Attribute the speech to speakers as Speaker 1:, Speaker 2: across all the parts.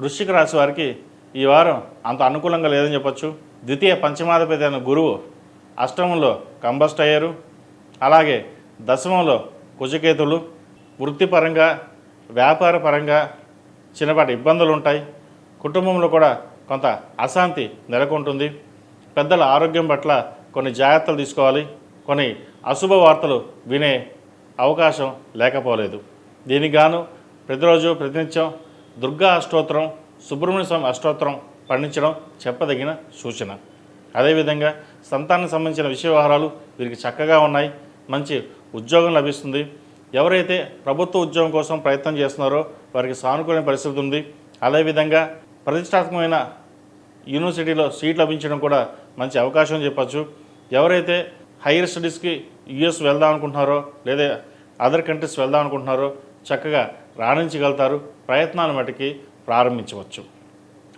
Speaker 1: వృశ్చిక రాశి వారికి ఈ వారం అంత అనుకూలంగా లేదని చెప్పొచ్చు. ద్వితీయ పంచమాధిపతి అయిన గురువు అష్టమంలో కంబస్ట్ అయ్యారు. అలాగే దశమంలో కుజకేతులు. వృత్తిపరంగా వ్యాపార పరంగా చిన్నపాటి ఇబ్బందులు ఉంటాయి. కుటుంబంలో కూడా కొంత అశాంతి నెలకొంటుంది. పెద్దల ఆరోగ్యం పట్ల కొన్ని జాగ్రత్తలు తీసుకోవాలి. కొన్ని అశుభ వార్తలు వినే అవకాశం లేకపోలేదు. దీనికి గాను ప్రతిరోజు ప్రతినిత్యం దుర్గా అష్టోత్తరం సుబ్రహ్మణ్య స్వామి అష్టోత్తరం పండించడం చెప్పదగిన సూచన. అదేవిధంగా సంతానానికి సంబంధించిన విషయ వ్యవహారాలు వీరికి చక్కగా ఉన్నాయి. మంచి ఉద్యోగం లభిస్తుంది. ఎవరైతే ప్రభుత్వ ఉద్యోగం కోసం ప్రయత్నం చేస్తున్నారో వారికి సానుకూలమైన పరిస్థితి ఉంది. అదేవిధంగా ప్రతిష్టాత్మకమైన యూనివర్సిటీలో సీట్ లభించడం కూడా మంచి అవకాశం అని చెప్పచ్చు. ఎవరైతే హైయర్ స్టడీస్కి యుఎస్ వెళ్దాం అనుకుంటున్నారో లేదా అదర్ కంట్రీస్ వెళ్దాం అనుకుంటున్నారో చక్కగా రాణించగలుగుతారు. ప్రయత్నాలు మటుకి ప్రారంభించవచ్చు.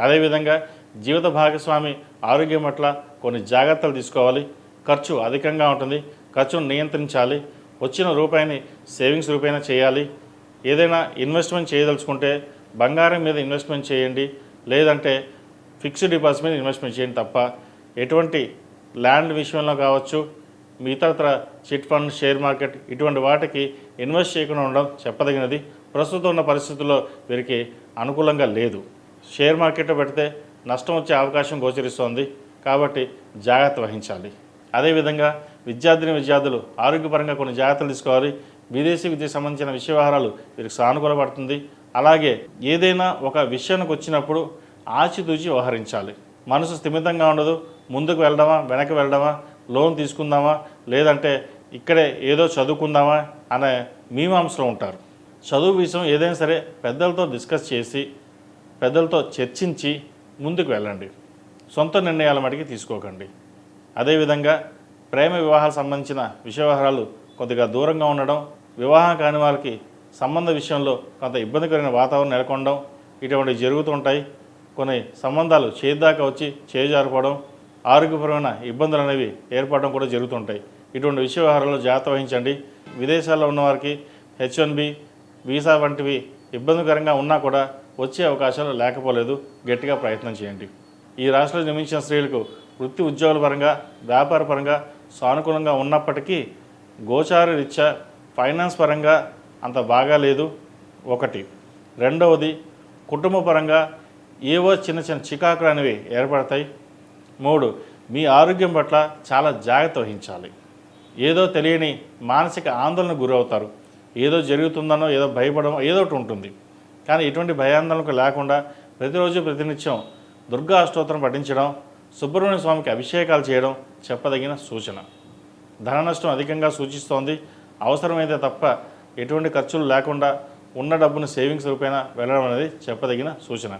Speaker 1: అదేవిధంగా జీవిత భాగస్వామి ఆరోగ్యం పట్ల కొన్ని జాగ్రత్తలు తీసుకోవాలి. ఖర్చు అధికంగా ఉంటుంది. ఖర్చును నియంత్రించాలి. వచ్చిన రూపాయిని సేవింగ్స్ రూపాయిన చేయాలి. ఏదైనా ఇన్వెస్ట్మెంట్ చేయదలుచుకుంటే బంగారం మీద ఇన్వెస్ట్మెంట్ చేయండి. లేదంటే ఫిక్స్డ్ డిపాజిట్ మీద ఇన్వెస్ట్మెంట్ చేయండి తప్ప ఎటువంటి ల్యాండ్ విషయంలో కావచ్చు మిగతాతర చిట్ ఫండ్ షేర్ మార్కెట్ ఇటువంటి వాటికి ఇన్వెస్ట్ చేయకుండా ఉండడం చెప్పదగినది. ప్రస్తుతం ఉన్న పరిస్థితుల్లో వీరికి అనుకూలంగా లేదు. షేర్ మార్కెట్లో పెడితే నష్టం వచ్చే అవకాశం గోచరిస్తోంది. కాబట్టి జాగ్రత్త వహించాలి. అదేవిధంగా విద్యార్థిని విద్యార్థులు ఆరోగ్యపరంగా కొన్ని జాగ్రత్తలు తీసుకోవాలి. విదేశీ విద్యకు సంబంధించిన విషయ వ్యవహారాలు వీరికి సానుకూలపడుతుంది అలాగే ఏదైనా ఒక విషయానికి వచ్చినప్పుడు ఆచితూచి వ్యవహరించాలి. మనసు స్థిమితంగా ఉండదు. ముందుకు వెళ్ళడమా వెనక్కి వెళ్ళడమా లోన్ తీసుకుందామా? లేదంటే ఇక్కడే ఏదో చదువుకుందామా? అనే మీమాంసలో ఉంటారు. చదువు విషయం ఏదైనా సరే పెద్దలతో డిస్కస్ చేసి పెద్దలతో చర్చించి ముందుకు వెళ్ళండి. సొంత నిర్ణయాల మటుకి తీసుకోకండి. అదేవిధంగా ప్రేమ వివాహాలకు సంబంధించిన విషయవహారాలు కొద్దిగా దూరంగా ఉండడం వివాహం కాని వారికి సంబంధ విషయంలో కొంత ఇబ్బందికరమైన వాతావరణం నెలకొనడం ఇటువంటివి జరుగుతుంటాయి కొన్ని సంబంధాలు చేద్దాకా వచ్చి చేజారిపోవడం ఆరోగ్యపరమైన ఇబ్బందులు అనేవి ఏర్పడడం కూడా జరుగుతుంటాయి. ఇటువంటి విషయ వ్యవహారాల్లో జాగ్రత్త వహించండి. విదేశాల్లో ఉన్నవారికి హెచ్ వన్ బి వీసా వంటివి ఇబ్బందికరంగా ఉన్నా కూడా వచ్చే అవకాశాలు లేకపోలేదు. గట్టిగా ప్రయత్నం చేయండి. ఈ రాష్ట్రంలో నిర్మించిన స్త్రీలకు వృత్తి ఉద్యోగాల పరంగా వ్యాపార పరంగా సానుకూలంగా ఉన్నప్పటికీ గోచార రీత్యా ఫైనాన్స్ పరంగా అంత బాగా లేదు. ఒకటి. రెండవది కుటుంబ పరంగా ఏవో చిన్న చిన్న చికాకులు అనేవి ఏర్పడతాయి. మూడు మీ ఆరోగ్యం పట్ల చాలా జాగ్రత్త వహించాలి. ఏదో తెలియని మానసిక ఆందోళన గురవుతారు. ఏదో జరుగుతుందనో ఏదో భయపడమో ఏదో ఒకటి ఉంటుంది. కానీ ఎటువంటి భయాందోళనకు లేకుండా ప్రతిరోజు ప్రతినిత్యం దుర్గా అష్టోత్తరం పఠించడం సుబ్రహ్మణ్య స్వామికి అభిషేకాలు చేయడం చెప్పదగిన సూచన. ధన నష్టం అధికంగా సూచిస్తోంది. అవసరమైతే తప్ప ఎటువంటి ఖర్చులు లేకుండా ఉన్న డబ్బును సేవింగ్స్ రూపేణ వెళ్ళడం అనేది చెప్పదగిన సూచన.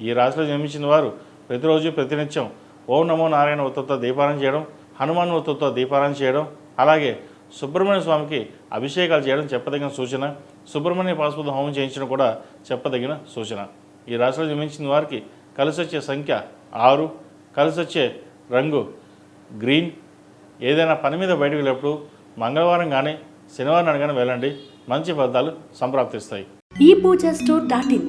Speaker 1: ఈ రాశిలో జన్మించిన వారు ప్రతిరోజు ప్రతినిత్యం ఓం నమో నారాయణ ఉత్తతో దీపారాయణ చేయడం హనుమాన్ ఉత్తతో దీపారాయణ చేయడం అలాగే సుబ్రహ్మణ్య స్వామికి అభిషేకాలు చేయడం చెప్పదగిన సూచన సుబ్రహ్మణ్య పాశుపత హోమం చేయించడం కూడా చెప్పదగిన సూచన. ఈ రాశిలో జన్మించిన వారికి కలిసి వచ్చే సంఖ్య ఆరు కలిసి వచ్చే రంగు గ్రీన్. ఏదైనా పని మీద బయటకు వెళ్ళినప్పుడు మంగళవారం కానీ శనివారం కానీ వెళ్ళండి. మంచి ఫలితాలు సంప్రాప్తిస్తాయి.
Speaker 2: ఈ పూజ స్టోర్ డాట్ ఇన్.